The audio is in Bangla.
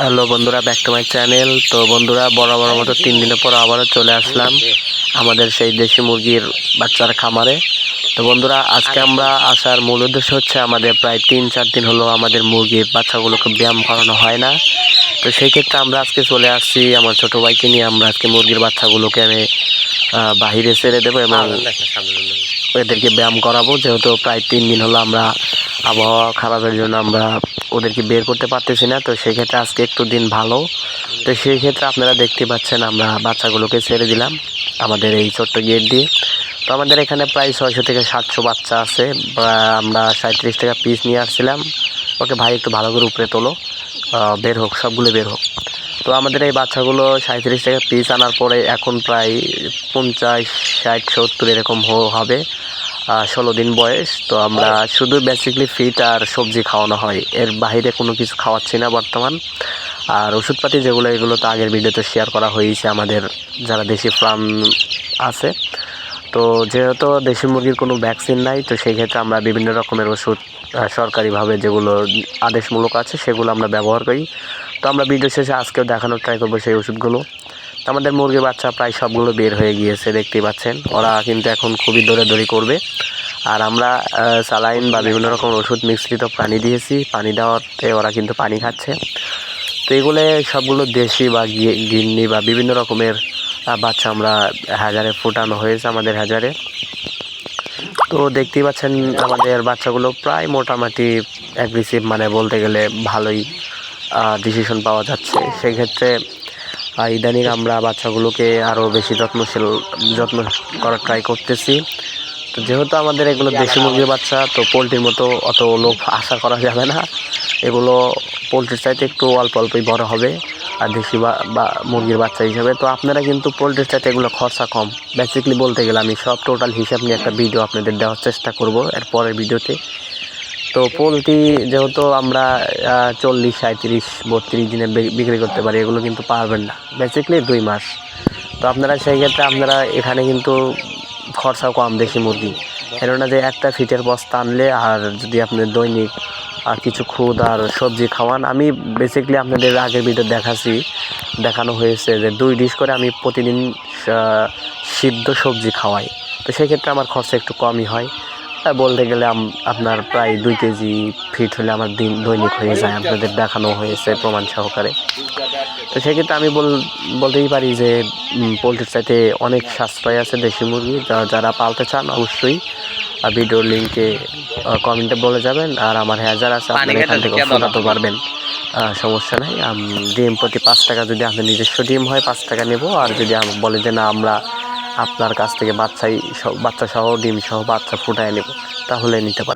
হ্যালো বন্ধুরা ব্যাক টু মাই চ্যানেল তো বন্ধুরা বরাবর মতো তিন দিনের পর আবারও চলে আসলাম আমাদের সেই দেশি মুরগির বাচ্চার খামারে। তো বন্ধুরা আজকে আমরা আসার মূল উদ্দেশ্য হচ্ছে আমাদের প্রায় তিন চার দিন হলো আমাদের মুরগির বাচ্চাগুলোকে ব্যায়াম করানো হয় না। তো সেই ক্ষেত্রে আমরা আজকে চলে আসছি আমার ছোটো ভাইকে নিয়ে। আমরা আজকে মুরগির বাচ্চাগুলোকে আমি বাহিরে ছেড়ে দেবো এবং এদেরকে ব্যায়াম করাবো। যেহেতু প্রায় তিন দিন হলো আমরা আবহাওয়া খারাপের জন্য আমরা ওদেরকে বের করতে পারতেছি না, তো সেই ক্ষেত্রে আজকে একটু দিন ভালো। তো সেই ক্ষেত্রে আপনারা দেখতে পাচ্ছেন আমরা বাচ্চাগুলোকে ছেড়ে দিলাম আমাদের এই ছোট্ট গেট দিয়ে। তো আমাদের এখানে প্রায় ছয়শো থেকে সাতশো বাচ্চা আছে আমরা সাঁত্রিশ টাকা পিস নিয়ে আসছিলাম। ওকে ভাই একটু ভালো করে উপরে তোলো বের হোক, সবগুলো বের হোক। তো আমাদের এই বাচ্চাগুলো সাঁত্রিশ টাকা পিস আনার পরে এখন প্রায় পঞ্চাশ, ষাট, সত্তর এরকম হবে। ষোলো দিন বয়স তো আমরা শুধু বেসিকলি ফিট আর সবজি খাওয়ানো হয়। এর বাইরে কোনো কিছু খাওয়াচ্ছি না বর্তমান। আর ওষুধপাতি যেগুলো এগুলো তো আগের ভিডিওতে শেয়ার করা হয়েছে আমাদের যারা দেশি ফার্ম আছে। তো যেহেতু দেশি মুরগির কোনো ভ্যাকসিন নাই তো সেই ক্ষেত্রে আমরা বিভিন্ন রকমের ওষুধ সরকারিভাবে যেগুলো আদেশমূলক আছে সেগুলো আমরা ব্যবহার করি। তো আমরা ভিডিও শেষে আজকেও দেখানোর ট্রাই করব সেই ওষুধগুলো। আমাদের মুরগির বাচ্চা প্রায় সবগুলো বের হয়ে গিয়েছে দেখতেই পাচ্ছেন। ওরা কিন্তু এখন খুবই দৌড়াদৌড়ি করবে। আর আমরা স্যালাইন বা বিভিন্ন রকম ওষুধ মিশ্রিত পানি দিয়েছি। পানি দেওয়াতে ওরা কিন্তু পানি খাচ্ছে। তো এগুলো সবগুলো দেশি বা গিন্নি বা বিভিন্ন রকমের বাচ্চা আমরা হাজারে ফোটানো হয়েছে আমাদের হাজারে। তো দেখতেই পাচ্ছেন আমাদের বাচ্চাগুলো প্রায় মোটামুটি অ্যাগ্রেসিভ মানে বলতে গেলে ভালোই ডিসিশন পাওয়া যাচ্ছে। সেই ক্ষেত্রে আহ, ইদানিং আমরা বাচ্চাগুলোকে আরও বেশি যত্নশীল, যত্ন করার ট্রাই করতেছি। তো যেহেতু আমাদের এগুলো দেশি মুরগির বাচ্চা, তো পোলট্রির মতো অত লোভ আশা করা যাবে না। এগুলো পোলট্রির চাইতে একটু অল্প অল্পই বড় হবে, আর দেশি বা বা মুরগির বাচ্চা হিসাবে। তো আপনারা কিন্তু পোলট্রির চাইতে এগুলো খরচা কম। বেসিকলি বলতে গেলে আমি সব টোটাল হিসাব নিয়ে একটা ভিডিও আপনাদের দেওয়ার চেষ্টা করব এর পরের ভিডিওতে তো পোলট্রি যেহেতু আমরা চল্লিশ সাঁত্রিশ বত্রিশ দিনে বিক্রি করতে পারি, এগুলো কিন্তু পারবেন না। বেসিকলি দুই মাস। তো আপনারা সেই ক্ষেত্রে আপনারা এখানে কিন্তু খরচাও কম দেশি মুরগি। কেননা যে একটা ফিটের বস্তা আনলে আর যদি আপনি দৈনিক আর কিছু খুদ আর সবজি খাওয়ান, আমি বেসিকলি আপনাদের আগের ভিডিও দেখাচ্ছি, দেখানো হয়েছে যে দুই ডিশ করে আমি প্রতিদিন সিদ্ধ সবজি খাওয়াই। তো সেক্ষেত্রে আমার খরচা একটু কমই হয়। বলতে গেলে আপনার প্রায় দুই কেজি ফিট হলে আমার দিন দৈনিক হয়ে যায় আপনাদের দেখানো হয়েছে প্রমাণ সহকারে। তো সেক্ষেত্রে আমি বল বলতেই পারি যে পোলট্রির চাইতে অনেক সাশ্রয় আছে দেশি মুরগি যারা পালতে চান অবশ্যই ভিডিওর লিঙ্কে কমেন্টে বলে যাবেন আর আমার হেজার আছে আপনি এখান থেকে ফোটাতে পারবেন সমস্যা নাই। ডিম প্রতি পাঁচ টাকা যদি আপনার নিজস্ব ডিম হয় পাঁচ টাকা নেব আর যদি বলে যে না আমরা আপনার কাছ থেকে বাচ্চাই বাচ্চা সহ ডিম সহ বাচ্চা ফুটায় নেব তাহলে নিতে পারেন।